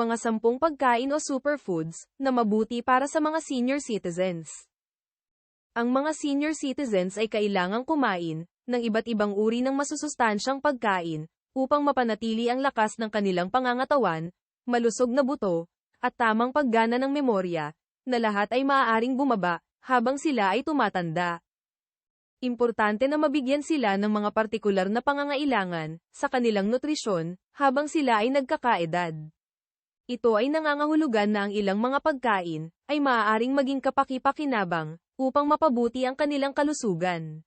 Mga sampung pagkain o superfoods na mabuti para sa mga senior citizens. Ang mga senior citizens ay kailangang kumain ng iba't ibang uri ng masusustansyang pagkain upang mapanatili ang lakas ng kanilang pangangatawan, malusog na buto, at tamang paggana ng memorya, na lahat ay maaaring bumaba habang sila ay tumatanda. Importante na mabigyan sila ng mga partikular na pangangailangan sa kanilang nutrisyon habang sila ay nagkakaedad. Ito ay nangangahulugan na ang ilang mga pagkain ay maaaring maging kapaki-pakinabang upang mapabuti ang kanilang kalusugan.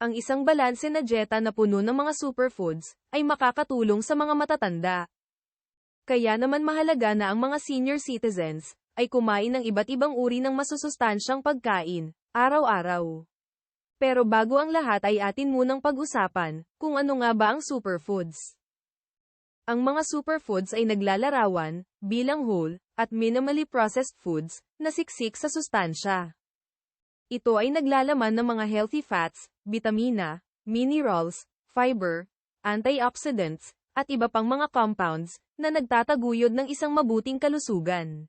Ang isang balanse na dieta na puno ng mga superfoods ay makakatulong sa mga matatanda. Kaya naman mahalaga na ang mga senior citizens ay kumain ng iba't ibang uri ng masusustansyang pagkain, araw-araw. Pero bago ang lahat ay atin munang pag-usapan, kung ano nga ba ang superfoods. Ang mga superfoods ay naglalarawan, bilang whole, at minimally processed foods, na siksik sa sustansya. Ito ay naglalaman ng mga healthy fats, vitamina, minerals, fiber, antioxidants, at iba pang mga compounds, na nagtataguyod ng isang mabuting kalusugan.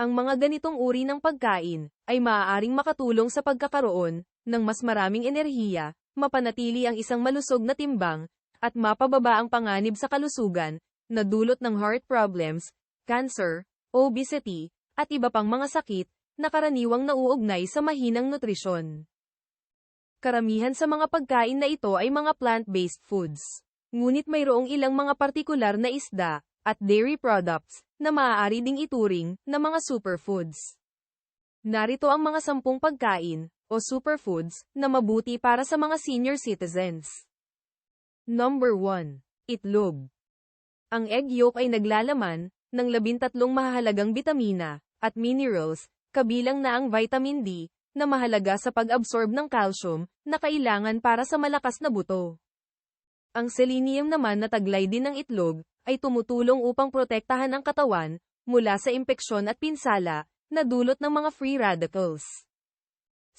Ang mga ganitong uri ng pagkain, ay maaaring makatulong sa pagkakaroon, ng mas maraming enerhiya, mapanatili ang isang malusog na timbang, at mapababa ang panganib sa kalusugan, na dulot ng heart problems, cancer, obesity, at iba pang mga sakit, na karaniwang nauugnay sa mahinang nutrisyon. Karamihan sa mga pagkain na ito ay mga plant-based foods. Ngunit mayroong ilang mga partikular na isda, at dairy products, na maaari ding ituring, na mga superfoods. Narito ang mga sampung pagkain, o superfoods, na mabuti para sa mga senior citizens. Number 1. Itlog. Ang egg yolk ay naglalaman ng labintatlong mahalagang bitamina at minerals, kabilang na ang vitamin D, na mahalaga sa pag-absorb ng calcium na kailangan para sa malakas na buto. Ang selenium naman na taglay din ng itlog ay tumutulong upang protektahan ang katawan mula sa impeksyon at pinsala na dulot ng mga free radicals.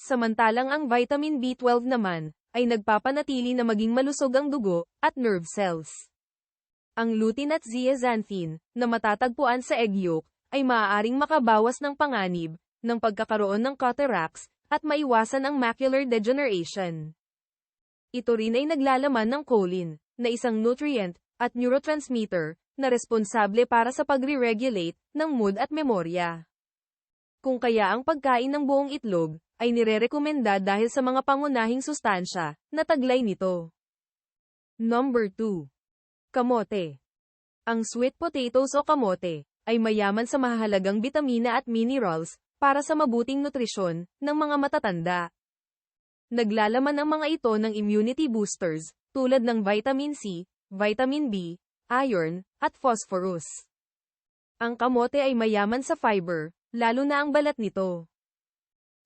Samantalang ang vitamin B12 naman, ay nagpapanatili na maging malusog ang dugo, at nerve cells. Ang lutein at zeaxanthin, na matatagpuan sa egg yolk, ay maaaring makabawas ng panganib, ng pagkakaroon ng cataracts, at maiwasan ang macular degeneration. Ito rin ay naglalaman ng choline, na isang nutrient, at neurotransmitter, na responsable para sa pagre-regulate, ng mood at memorya. Kung kaya ang pagkain ng buong itlog, ay nirerekomenda dahil sa mga pangunahing sustansya na taglay nito. Number 2. Kamote. Ang sweet potatoes o kamote ay mayaman sa mahalagang bitamina at minerals para sa mabuting nutrisyon ng mga matatanda. Naglalaman ang mga ito ng immunity boosters tulad ng vitamin C, vitamin B, iron, at phosphorus. Ang kamote ay mayaman sa fiber, lalo na ang balat nito.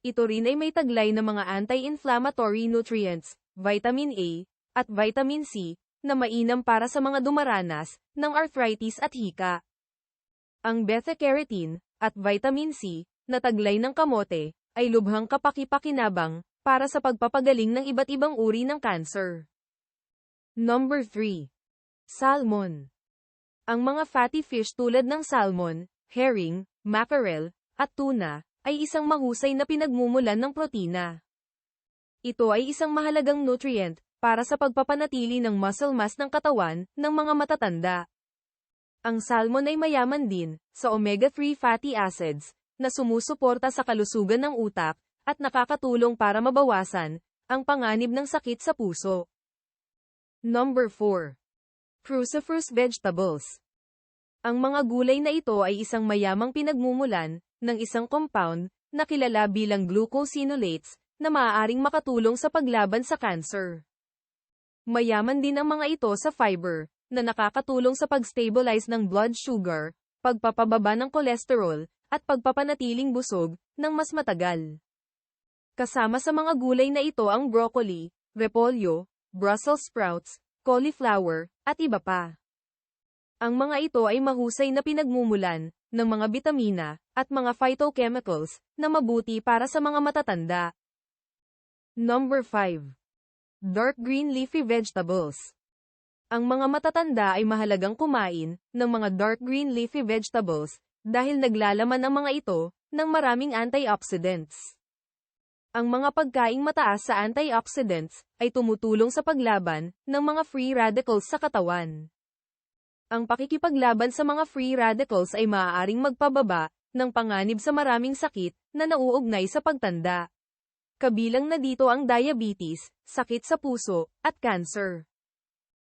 Ito rin ay may taglay na mga anti-inflammatory nutrients, vitamin A, at vitamin C, na mainam para sa mga dumaranas ng arthritis at hika. Ang beta-carotene at vitamin C na taglay ng kamote ay lubhang kapaki-pakinabang para sa pagpapagaling ng iba't ibang uri ng cancer. Number 3. Salmon. Ang mga fatty fish tulad ng salmon, herring, mackerel, at tuna ay isang mahusay na pinagmumulan ng protina. Ito ay isang mahalagang nutrient para sa pagpapanatili ng muscle mass ng katawan ng mga matatanda. Ang salmon ay mayaman din sa omega-3 fatty acids na sumusuporta sa kalusugan ng utak at nakakatulong para mabawasan ang panganib ng sakit sa puso. Number 4. Cruciferous vegetables. Ang mga gulay na ito ay isang mayamang pinagmumulan ng isang compound na kilala bilang glucosinolates na maaaring makatulong sa paglaban sa cancer. Mayaman din ang mga ito sa fiber, na nakakatulong sa pag-stabilize ng blood sugar, pagpapababa ng cholesterol, at pagpapanatiling busog ng mas matagal. Kasama sa mga gulay na ito ang broccoli, repolyo, Brussels sprouts, cauliflower, at iba pa. Ang mga ito ay mahusay na pinagmumulan ng mga bitamina, at mga phytochemicals, na mabuti para sa mga matatanda. Number 5. Dark green leafy vegetables. Ang mga matatanda ay mahalagang kumain ng mga dark green leafy vegetables dahil naglalaman ang mga ito ng maraming antioxidants. Ang mga pagkaing mataas sa antioxidants ay tumutulong sa paglaban ng mga free radicals sa katawan. Ang pakikipaglaban sa mga free radicals ay maaaring magpababa ng panganib sa maraming sakit na nauugnay sa pagtanda. Kabilang na dito ang diabetes, sakit sa puso, at cancer.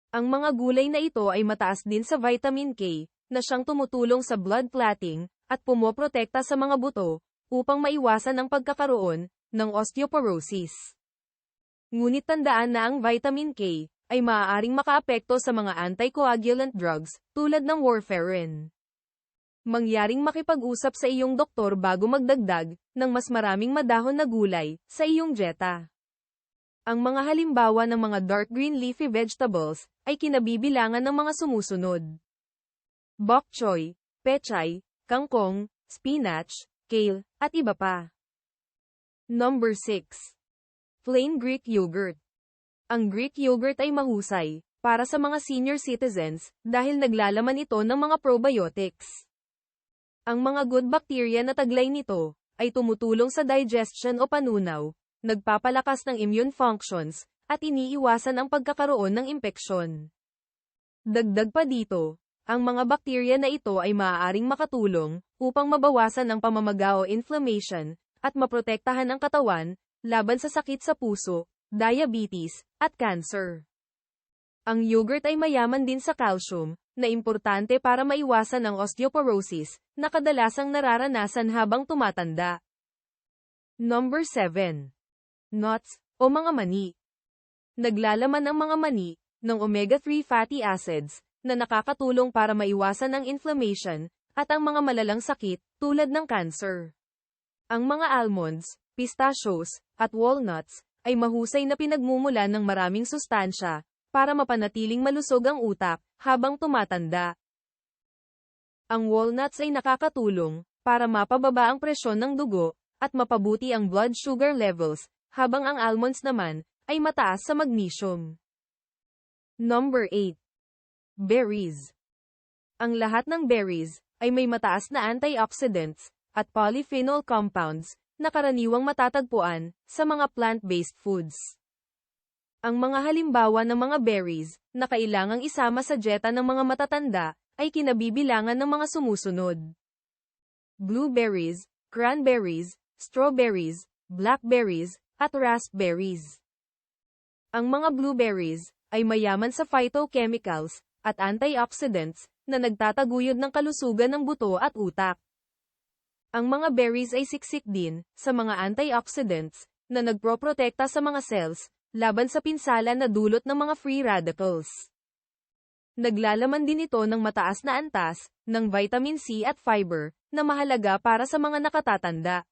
Ang mga gulay na ito ay mataas din sa vitamin K, na siyang tumutulong sa blood clotting, at pumoprotekta sa mga buto, upang maiwasan ang pagkakaroon ng osteoporosis. Ngunit tandaan na ang vitamin K ay maaaring makaapekto sa mga anticoagulant drugs tulad ng warfarin. Mangyaring makipag-usap sa iyong doktor bago magdagdag ng mas maraming madahon na gulay sa iyong dieta. Ang mga halimbawa ng mga dark green leafy vegetables ay kinabibilangan ng mga sumusunod. Bok choy, pechay, kangkong, spinach, kale, at iba pa. Number 6. Plain Greek Yogurt. Ang Greek yogurt ay mahusay para sa mga senior citizens dahil naglalaman ito ng mga probiotics. Ang mga good bacteria na taglay nito ay tumutulong sa digestion o panunaw, nagpapalakas ng immune functions, at iniiwasan ang pagkakaroon ng impeksyon. Dagdag pa dito, ang mga bakterya na ito ay maaaring makatulong upang mabawasan ang pamamaga o inflammation, at maprotektahan ang katawan laban sa sakit sa puso, diabetes, at cancer. Ang yogurt ay mayaman din sa calcium, na importante para maiwasan ang osteoporosis, na kadalasang nararanasan habang tumatanda. Number 7. Nuts, o mga mani. Naglalaman ang mga mani, ng omega-3 fatty acids, na nakakatulong para maiwasan ang inflammation, at ang mga malalang sakit, tulad ng cancer. Ang mga almonds, pistachios, at walnuts, ay mahusay na pinagmumulan ng maraming sustansya, para mapanatiling malusog ang utak, habang tumatanda. Ang walnuts ay nakakatulong, para mapababa ang presyon ng dugo, at mapabuti ang blood sugar levels, habang ang almonds naman, ay mataas sa magnesium. Number 8. Berries. Ang lahat ng berries, ay may mataas na antioxidants, at polyphenol compounds, na karaniwang matatagpuan sa mga plant-based foods. Ang mga halimbawa ng mga berries na kailangang isama sa dieta ng mga matatanda ay kinabibilangan ng mga sumusunod. Blueberries, cranberries, strawberries, blackberries, at raspberries. Ang mga blueberries ay mayaman sa phytochemicals at antioxidants na nagtataguyod ng kalusugan ng buto at utak. Ang mga berries ay siksik din sa mga antioxidants na nagproprotekta sa mga cells laban sa pinsala na dulot ng mga free radicals. Naglalaman din ito ng mataas na antas ng vitamin C at fiber na mahalaga para sa mga nakatatanda.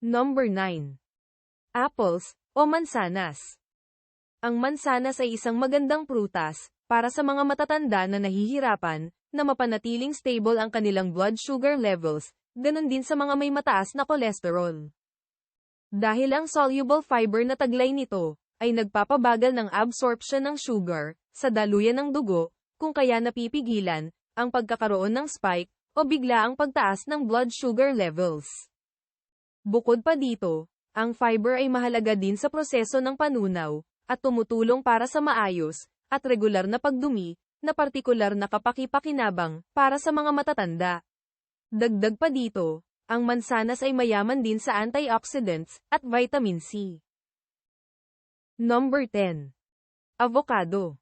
Number 9. Apples o mansanas. Ang mansanas ay isang magandang prutas para sa mga matatanda na nahihirapan na mapanatiling stable ang kanilang blood sugar levels Ganon din sa mga may mataas na kolesterol. Dahil ang soluble fiber na taglay nito, ay nagpapabagal ng absorption ng sugar, sa daluyan ng dugo, kung kaya napipigilan, ang pagkakaroon ng spike, o bigla ang pagtaas ng blood sugar levels. Bukod pa dito, ang fiber ay mahalaga din sa proseso ng panunaw, at tumutulong para sa maayos, at regular na pagdumi, na partikular na kapakipakinabang, para sa mga matatanda. Dagdag pa dito, ang mansanas ay mayaman din sa antioxidants at vitamin C. Number 10. Avocado.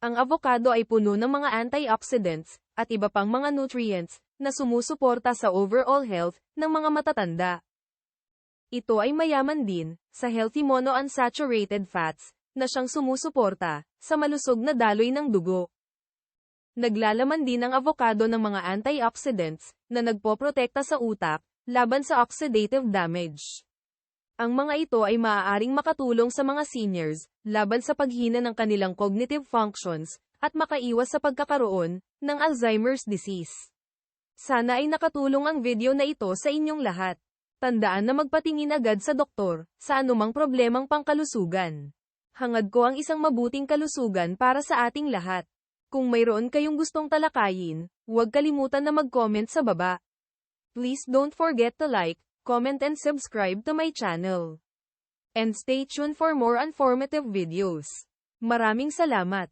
Ang avocado ay puno ng mga antioxidants at iba pang mga nutrients na sumusuporta sa overall health ng mga matatanda. Ito ay mayaman din sa healthy monounsaturated fats na siyang sumusuporta sa malusog na daloy ng dugo. Naglalaman din ang avocado ng mga antioxidants na nagpoprotekta sa utak laban sa oxidative damage. Ang mga ito ay maaaring makatulong sa mga seniors laban sa paghina ng kanilang cognitive functions at makaiwas sa pagkakaroon ng Alzheimer's disease. Sana ay nakatulong ang video na ito sa inyong lahat. Tandaan na magpatingin agad sa doktor sa anumang problemang pangkalusugan. Hangad ko ang isang mabuting kalusugan para sa ating lahat. Kung mayroon kayong gustong talakayin, huwag kalimutan na mag-comment sa baba. Please don't forget to like, comment and subscribe to my channel. And stay tuned for more informative videos. Maraming salamat!